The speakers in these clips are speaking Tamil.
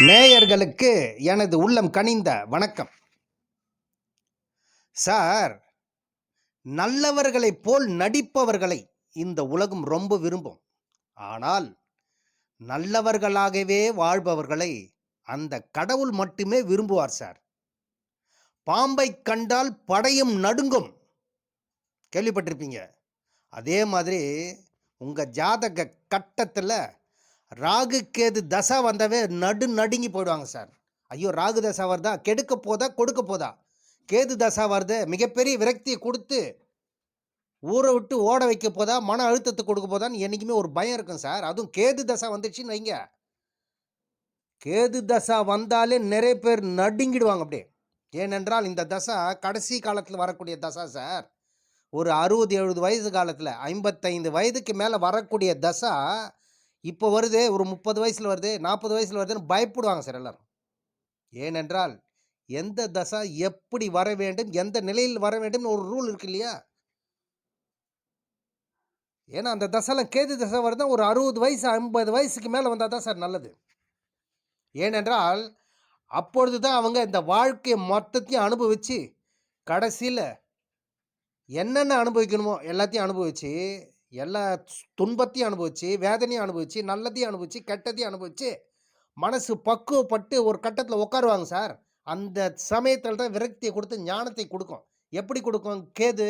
நேயர்களுக்கு எனது உள்ளம் கனிந்த வணக்கம். சார் நல்லவர்களைப் போல் நடிப்பவர்களை இந்த உலகம் ரொம்ப விரும்பும். ஆனால் நல்லவர்களாகவே வாழ்பவர்களை அந்த கடவுள் மட்டுமே விரும்புவார் சார். பாம்பை கண்டால் படையும் நடுங்கும். கேள்விப்பட்டிருப்பீங்க. அதே மாதிரி உங்கள் ஜாதக கட்டத்தில் ராகு கேது தசை வந்தவே நடு நடுங்கி போயிடுவாங்க சார். ஐயோ ராகு தசை வருதா? கெடுக்க போதா? கொடுக்க போதா? கேது தசா வருது மிகப்பெரிய விரக்தியை கொடுத்து ஊரை விட்டு ஓட வைக்க போதா? மன அழுத்தத்தை கொடுக்க போதான்னு என்றைக்குமே ஒரு பயம் இருக்கும் சார். அதுவும் கேது தசை வந்துடுச்சுன்னு வைங்க. கேது தசை வந்தாலே நிறைய பேர் நடுங்கிடுவாங்க அப்படியே. ஏனென்றால் இந்த தசை கடைசி காலத்தில் வரக்கூடிய தசை சார். ஒரு அறுபது எழுபது வயது காலத்தில் ஐம்பத்தைந்து வயதுக்கு மேலே வரக்கூடிய தசை இப்போ வருது ஒரு முப்பது வயசில் வருது நாற்பது வயசில் வருதுன்னு பயப்படுவாங்க சார் எல்லாரும். ஏனென்றால் எந்த தசை எப்படி வர வேண்டும் எந்த நிலையில் வர வேண்டும் ஒரு ரூல் இருக்கு இல்லையா? ஏன்னா அந்த தசைலாம் கேது தசை வருதுன்னா ஒரு அறுபது வயசு ஐம்பது வயசுக்கு மேலே வந்தால் தான் சார் நல்லது. ஏனென்றால் அப்பொழுது தான் அவங்க இந்த வாழ்க்கையை மொத்தத்தையும் அனுபவித்து கடைசியில் என்னென்ன அனுபவிக்கணுமோ எல்லாத்தையும் அனுபவித்து எல்லா துன்பத்தையும் அனுபவிச்சு வேதனையும் அனுபவிச்சு நல்லதையும் அனுபவிச்சு கெட்டதையும் அனுபவிச்சு மனசு பக்குவப்பட்டு ஒரு கட்டத்தில் உட்காருவாங்க சார். அந்த சமயத்தில் தான் விரக்தியை கொடுத்து ஞானத்தை கொடுக்கும். எப்படி கொடுக்கும்? கேது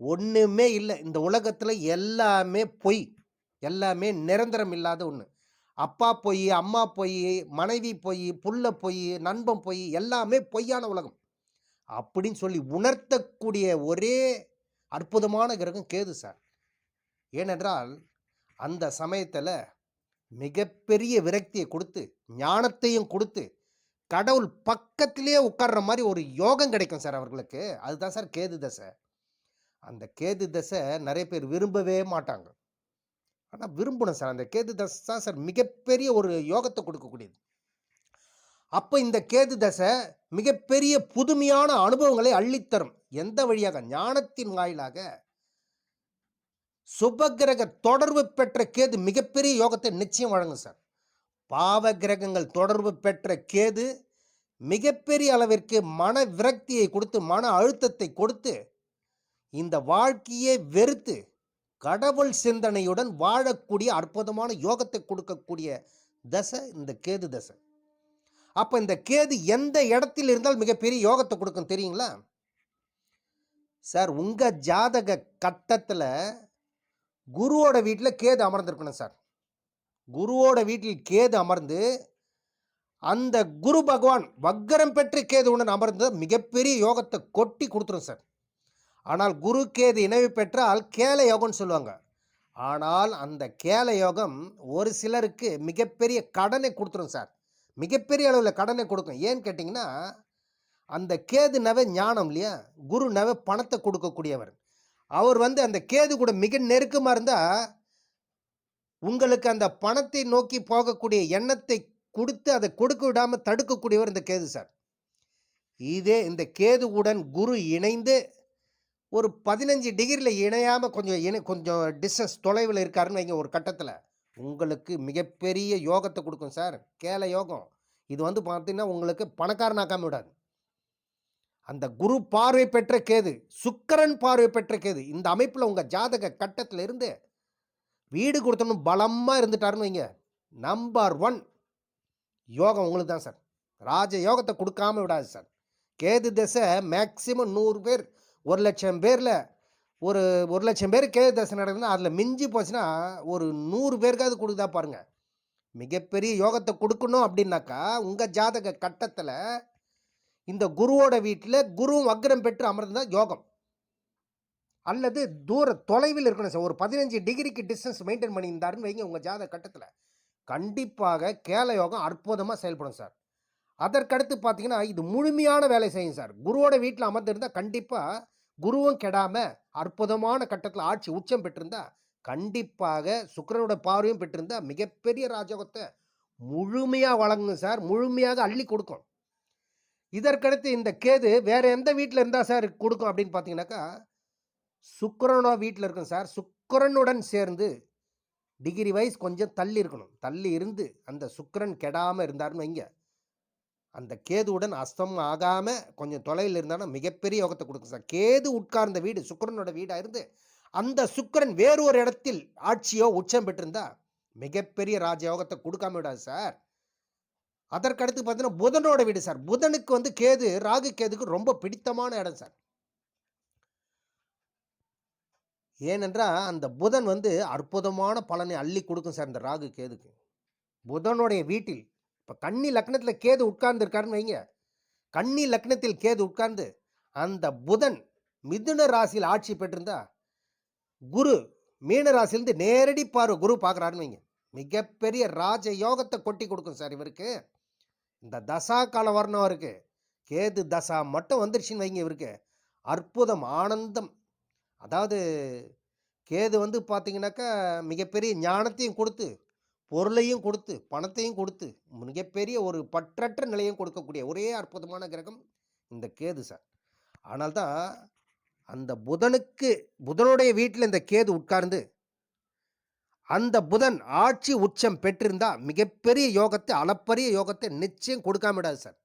ஒன்றுமே இல்லை. இந்த உலகத்தில் எல்லாமே பொய். எல்லாமே நிரந்தரம் இல்லாத ஒன்று அப்பா பொய் அம்மா பொய் மனைவி பொய் புள்ள பொய் நண்பன் பொய் எல்லாமே பொய்யான உலகம். அப்படின்னு சொல்லி உணர்த்தக்கூடிய ஒரே அற்புதமான கிரகம் கேது சார். ஏனென்றால் அந்த சமயத்தில் மிகப்பெரிய விரக்தியை கொடுத்து ஞானத்தையும் கொடுத்து கடவுள் பக்கத்திலேயே உட்கார்ற மாதிரி ஒரு யோகம் கிடைக்கும் சார் அவர்களுக்கு. அதுதான் சார் கேது தசை. அந்த கேது தசை நிறைய பேர் விரும்பவே மாட்டாங்க. ஆனால் விரும்பணும் சார். அந்த கேது தசை தான் சார் மிகப்பெரிய ஒரு யோகத்தை கொடுக்கக்கூடியது. அப்போ இந்த கேது தசை மிகப்பெரிய புதுமையான அனுபவங்களை அள்ளித்தரும். எந்த வழியாக? ஞானத்தின் வாயிலாக சுபகிரக தொடர்பு பெற்ற கேது மிகப்பெரிய யோகத்தை நிச்சயம் வழங்கும் சார். பாவ கிரகங்கள் தொடர்பு பெற்ற கேது மிகப்பெரிய அளவிற்கு மன விரக்தியை கொடுத்து மன அழுத்தத்தை கொடுத்து இந்த வாழ்க்கையே வெறுத்து கடவுள் சிந்தனையுடன் வாழக்கூடிய அற்புதமான யோகத்தை கொடுக்கக்கூடிய தசை இந்த கேது தசை. அப்போ இந்த கேது எந்த இடத்தில் இருந்தால் மிகப்பெரிய யோகத்தை கொடுக்கும் தெரியுங்களா? சார் உங்கள் ஜாதக கட்டத்தில் குருவோட வீட்டில் கேது அமர்ந்திருக்கணும் சார். குருவோட வீட்டில் கேது அமர்ந்து அந்த குரு பகவான் வக்கரம் பெற்று கேதுவுடன் அமர்ந்து மிகப்பெரிய யோகத்தை கொட்டி கொடுத்துரும் சார். ஆனால் குரு கேது இணைவு பெற்றால் கேல யோகம்னு சொல்லுவாங்க. ஆனால் அந்த கேல யோகம் ஒரு சிலருக்கு மிகப்பெரிய கடனை கொடுத்துரும் சார். மிகப்பெரிய அளவில் கடனை கொடுக்கும். ஏன்னு கேட்டிங்கன்னா அந்த கேது நவ ஞானம் இல்லையா? குரு நவ பணத்தை கொடுக்கக்கூடியவர். அவர் வந்து அந்த கேது கூட மிக நெருக்கமாக இருந்தால் உங்களுக்கு அந்த பணத்தை நோக்கி போகக்கூடிய எண்ணத்தை கொடுத்து அதை கொடுக்க விடாமல் தடுக்கக்கூடியவர் இந்த கேது சார். இதே இந்த கேதுவுடன் குரு இணைந்து ஒரு பதினஞ்சு டிகிரியில் இணையாமல் கொஞ்சம் இணை கொஞ்சம் டிஸ்டன்ஸ் தொலைவில் இருக்காருன்னு வைங்க ஒரு கட்டத்தில். உங்களுக்கு மிகப்பெரிய யோகத்தை கொடுக்கும் சார். கேல யோகம். இது வந்து பார்த்தீங்கன்னா உங்களுக்கு பணக்காரனாக்காம விடாது. அந்த குரு பார்வை பெற்ற கேது சுக்கரன் பார்வை பெற்ற கேது இந்த அமைப்பில் உங்கள் ஜாதக கட்டத்தில் இருந்து வீடு கொடுத்தணும் பலமாக இருந்துட்டாருன்னு வைங்க. நம்பர் ஒன் யோகம் உங்களுக்கு தான் சார். ராஜ யோகத்தை கொடுக்காம விடாது சார். கேது தசை மேக்சிமம் நூறு பேர் ஒரு லட்சம் பேரில் ஒரு ஒரு லட்சம் பேர் கேது தசை நடக்குதுன்னா அதில் மிஞ்சி போச்சுன்னா ஒரு நூறு பேருக்காவது கொடுக்குதா பாருங்கள் மிகப்பெரிய யோகத்தை கொடுக்கணும் அப்படின்னாக்கா உங்கள் ஜாதக கட்டத்தில் இந்த குருவோட வீட்டில் குருவும் வக்ரம் பெற்று அமர்ந்தால் யோகம். அல்லது தூர தொலைவில் இருக்கணும் சார். ஒரு பதினஞ்சு டிகிரிக்கு டிஸ்டன்ஸ் மெயின்டைன் பண்ணியிருந்தாருன்னு வைங்க உங்கள் ஜாத கட்டத்தில். கண்டிப்பாக கேல யோகம் அற்புதமாக செயல்படும் சார். அதற்கடுத்து பார்த்தீங்கன்னா இது முழுமையான வேலை செய்யும் சார். குருவோட வீட்டில் அமர்ந்திருந்தால் கண்டிப்பாக குருவும் கெடாமல் அற்புதமான கட்டத்தில் ஆட்சி உச்சம் பெற்றிருந்தா கண்டிப்பாக சுக்கிரனோட பார்வையும் பெற்றிருந்தால் மிகப்பெரிய ராஜயோகத்தை முழுமையாக வழங்கும் சார். முழுமையாக அள்ளி கொடுக்கும் இதற்கடுத்து இந்த கேது வேறு எந்த வீட்டில் இருந்தால் சார் கொடுக்கும் அப்படின்னு பார்த்தீங்கன்னாக்கா சுக்கரனோ வீட்டில் இருக்கும் சார். சுக்கரனுடன் சேர்ந்து டிகிரி வைஸ் கொஞ்சம் தள்ளி இருக்கணும். தள்ளி இருந்து அந்த சுக்கரன் கெடாமல் இருந்தாருன்னு வைங்க. அந்த கேதுவுடன் அஸ்தம் ஆகாமல் கொஞ்சம் தொலைவில் இருந்தாலும் மிகப்பெரிய யோகத்தை கொடுக்கும் சார். கேது உட்கார்ந்த வீடு சுக்கரனோட வீடாக இருந்து அந்த சுக்கரன் வேறு ஒரு இடத்தில் ஆட்சியோ உச்சம் பெற்றிருந்தா மிகப்பெரிய ராஜயோகத்தை கொடுக்காம விடாது சார். அதற்கடுத்து பார்த்தீங்கன்னா புதனோட வீடு சார். புதனுக்கு வந்து கேது ராகு கேதுக்கு ரொம்ப பிடித்தமான இடம் சார். ஏனென்றால் அந்த புதன் வந்து அற்புதமான பலனை அள்ளி கொடுக்கும் சார் இந்த ராகு கேதுக்கு. புதனுடைய வீட்டில் இப்போ கன்னி லக்னத்தில் கேது உட்கார்ந்துருக்காருன்னு வைங்க. கன்னி லக்னத்தில் கேது உட்கார்ந்து அந்த புதன் மிதுன ராசியில் ஆட்சி பெற்றிருந்தா குரு மீன ராசிலேருந்து நேரடி பார்வை குரு பார்க்குறாருன்னு வைங்க. மிகப்பெரிய ராஜ யோகத்தை கொட்டி கொடுக்கும் சார் இவருக்கு. இந்த தசா கால வர்ணம் அவருக்கு. கேது தசா மட்டும் வந்துருச்சுன்னு வைங்க இவருக்கு. அற்புதம் ஆனந்தம். அதாவது கேது வந்து பார்த்தீங்கன்னாக்கா மிகப்பெரிய ஞானத்தையும் கொடுத்து பொருளையும் கொடுத்து பணத்தையும் கொடுத்து மிகப்பெரிய ஒரு பற்றற்ற நிலையும் கொடுக்கக்கூடிய ஒரே அற்புதமான கிரகம் இந்த கேது சார். ஆனால் தான் அந்த புதனுக்கு புதனுடைய வீட்டில் இந்த கேது உட்கார்ந்து அந்த புதன் ஆட்சி உச்சம் பெற்றிருந்தால் மிகப்பெரிய யோகத்தை அளப்பரிய யோகத்தை நிச்சயம் கொடுக்காம விடாது சார்.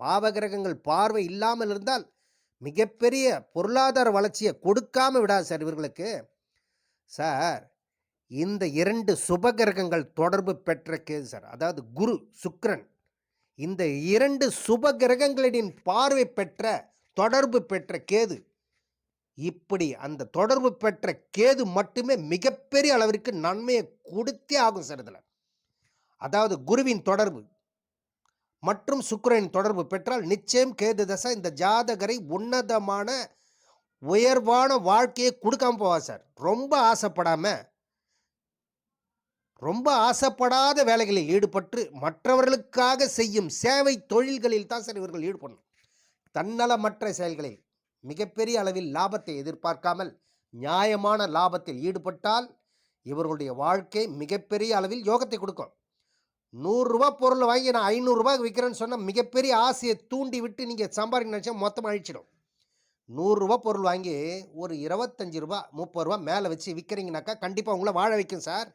பாவகிரகங்கள் பார்வை இல்லாமல் இருந்தால் மிகப்பெரிய பொருளாதார வளர்ச்சியை கொடுக்காம விடாது சார் இவர்களுக்கு. சார் இந்த இரண்டு சுபகிரகங்கள் தொடர்பு பெற்ற கேது சார் அதாவது குரு சுக்ரன் இந்த இரண்டு சுப கிரகங்களின் பார்வை பெற்ற தொடர்பு பெற்ற கேது இப்படி அந்த தொடர்பு பெற்ற கேது மட்டுமே மிகப்பெரிய அளவிற்கு நன்மையை கொடுத்தே ஆகும் சார் இதில். அதாவது குருவின் தொடர்பு மற்றும் சுக்கரனின் தொடர்பு பெற்றால் நிச்சயம் கேது தசை இந்த ஜாதகரை உன்னதமான உயர்வான வாழ்க்கையை கொடுக்காம போவா சார். ரொம்ப ஆசைப்படாம ரொம்ப ஆசைப்படாத வேலைகளில் ஈடுபட்டு மற்றவர்களுக்காக செய்யும் சேவை தொழில்களில் தான் சார் இவர்கள் ஈடுபடணும். தன்னலமற்ற செயல்களில். மிகப்பெரிய அளவில் லாபத்தை எதிர்பார்க்காமல் நியாயமான லாபத்தில் ஈடுபட்டால் இவர்களுடைய வாழ்க்கை மிகப்பெரிய அளவில் யோகத்தை கொடுக்கும். நூறுரூவா பொருள் வாங்கி நான் ஐநூறுரூவா விற்கிறேன்னு சொன்னால் மிகப்பெரிய ஆசையை தூண்டி விட்டு நீங்கள் சம்பாதிக்க நினச்சா மொத்தமாக அழிச்சிடும். நூறுரூவா பொருள் வாங்கி ஒரு இருபத்தஞ்சி ரூபா முப்பது ரூபா மேலே வச்சு விற்கிறீங்கனாக்கா கண்டிப்பாக உங்களை வாழ வைக்கும் சார்.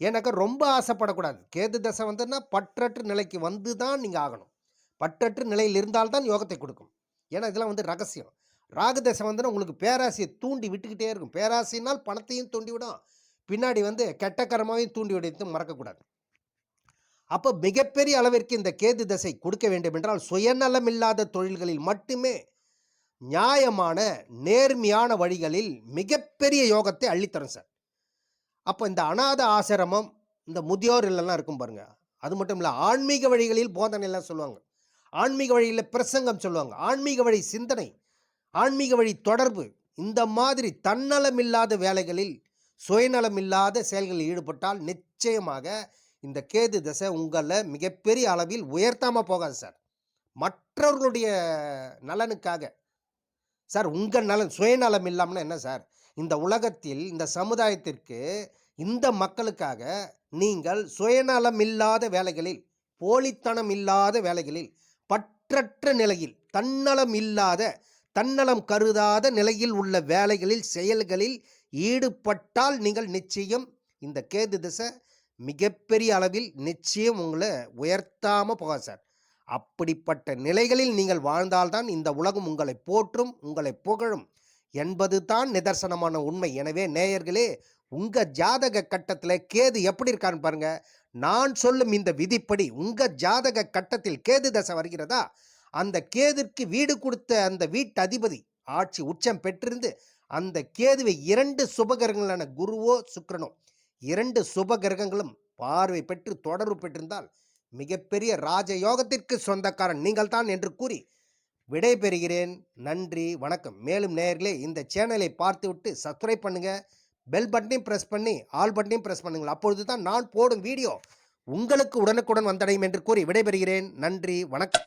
ஏன்னாக்கா ரொம்ப ஆசைப்படக்கூடாது. கேது தசை வந்துன்னா பற்றற்று நிலைக்கு வந்து தான் நீங்கள் ஆகணும். பற்றற்று நிலையில் இருந்தால்தான் யோகத்தை கொடுக்கும். ஏன்னா இதெல்லாம் வந்து ரகசியம். ராகு தசை வந்துன்னா உங்களுக்கு பேராசையை தூண்டி விட்டுக்கிட்டே இருக்கும். பேராசையினால் பணத்தையும் தூண்டி விடும் பின்னாடி வந்து கெட்ட கரமாவையும் தூண்டி விடுறது மறக்கக்கூடாது. அப்போ மிகப்பெரிய அளவிற்கு இந்த கேது தசை கொடுக்க வேண்டும் என்றால் சுயநலமில்லாத தொழில்களில் மட்டுமே நியாயமான நேர்மையான வழிகளில் மிகப்பெரிய யோகத்தை அள்ளித்தரும் சார். அப்போ இந்த அநாத ஆசிரமம் இந்த முதியோர் இல்லைலாம் இருக்கும் பாருங்கள் அது மட்டும் இல்லை ஆன்மீக வழிகளில் போதனை எல்லாம் சொல்லுவாங்க. ஆன்மீக வழியில் பிரசங்கம் சொல்லுவாங்க. ஆன்மீக வழி சிந்தனை ஆன்மீக வழி தொடர்பு இந்த மாதிரி தன்னலமில்லாத வேலைகளில் சுயநலமில்லாத செயல்களில் ஈடுபட்டால் நிச்சயமாக இந்த கேது தசை உங்களை மிகப்பெரிய அளவில் உயர்த்தாமல் போகாது சார். மற்றவர்களுடைய நலனுக்காக. சார் உங்கள் நலன் சுயநலம் இல்லாமல் என்ன சார்? இந்த உலகத்தில் இந்த சமுதாயத்திற்கு இந்த மக்களுக்காக நீங்கள் சுயநலம் இல்லாத வேலைகளில் போலித்தனம் இல்லாத வேலைகளில் பற்றற்ற நிலையில் தன்னலம் இல்லாத தன்னலம் கருதாத நிலையில் உள்ள வேலைகளில் செயல்களில் ஈடுபட்டால் நீங்கள் நிச்சயம் இந்த கேது திசை மிகப்பெரிய அளவில் நிச்சயம் உங்களை உயர்த்தாமல் போக சார். அப்படிப்பட்ட நிலைகளில் நீங்கள் வாழ்ந்தால்தான் இந்த உலகம் உங்களை போற்றும் உங்களை புகழும் என்பது தான் நிதர்சனமான உண்மை. எனவே நேயர்களே உங்கள் ஜாதக கட்டத்தில் கேது எப்படி இருக்கான்னு பாருங்கள் நான் சொல்லும் இந்த விதிப்படி உங்கள் ஜாதக கட்டத்தில் கேது தசை வருகிறதா? அந்த கேதுக்கு வீடு கொடுத்த அந்த வீட்டு அதிபதி ஆட்சி உச்சம் பெற்றிருந்து அந்த கேதுவை இரண்டு சுபகிரகங்களான குருவோ சுக்கரனோ இரண்டு சுபகிரகங்களும் பார்வை பெற்று தொடர்பு பெற்றிருந்தால் மிகப்பெரிய ராஜயோகத்திற்கு சொந்தக்காரன் நீங்கள்தான் என்று கூறி விடைபெறுகிறேன். நன்றி வணக்கம். மேலும் நேயர்களே இந்த சேனலை பார்த்துவிட்டு சப்ஸ்கிரைப் பண்ணுங்க பெல் பட்டனையும் ப்ரெஸ் பண்ணி ஆல் பட்டனையும் ப்ரெஸ் பண்ணுங்கள். அப்பொழுது தான் நான் போடும் வீடியோ உங்களுக்கு உடனுக்குடன் வந்தடையும் என்று கூறி விடைபெறுகிறேன். நன்றி வணக்கம்.